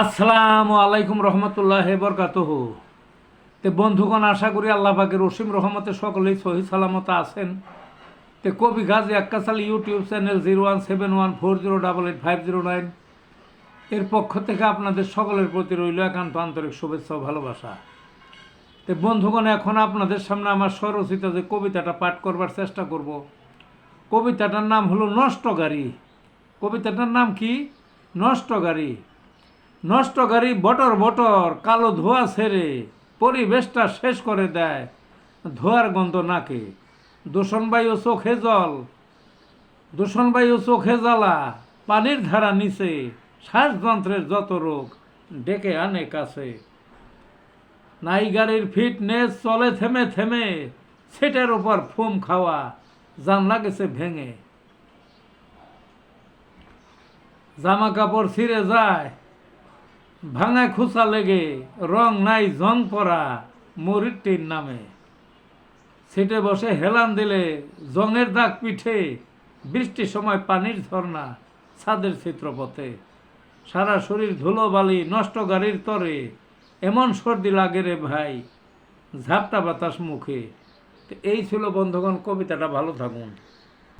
আসসালামু আলাইকুম রহমতুল্লাহ বরকাতহ। তে বন্ধুগণ, আশা করি আল্লাহ পাকের রসিম রহমতে সকলেই সহি সালামত আছেন। তে কবি Gazi আক্কাসাল YouTube channel zero one seven one four zero double eight five zero nine এর পক্ষ থেকে আপনাদের সকলের প্রতি রইল একান্ত আন্তরিক শুভেচ্ছা ও ভালোবাসা। তে বন্ধুগণ, এখন আপনাদের সামনে আমার স্বরচিত যে কবিতাটা পাঠ করবার চেষ্টা করব। কবিতাটার নাম হলো নষ্ট গাড়ি। কবিতাটার নাম কি? নষ্ট গাড়ি। নষ্ট গাড়ি বটর বটর, কালো ধোয়া ছেড়ে পরিবেশটা শেষ করে দেয় ধোয়ার গন্ধ নাকে। দূষণ বায়ু চোখে জল, দূষণ বায়ু চোখে জ্বালা, পানির ধারা নিচে, শ্বাসযন্ত্রের যত রোগ ডেকে আনে কাছে। নাই গাড়ির ফিটনেস চলে থেমে থেমে সেটার উপর ফুম খাওয়া জানলা গেছে ভেঙে। জামা কাপড় ছিঁড়ে যায় ভাঙা খুসা লেগে, রং নাই জং পরা মরিটির নামে। সিটে বসে হেলান দিলে জঙের দাগ পিঠে, বৃষ্টির সময় পানির ঝর্ণা ছাদের চিত্রপথে সারা শরীর ধুলো বালি নষ্ট গাড়ির তরে, এমন সর্দি লাগে রে ভাই, ঝাপটা বাতাস মুখে। এই ছিল বন্ধুগণ, কবিতাটা ভালো থাকুন।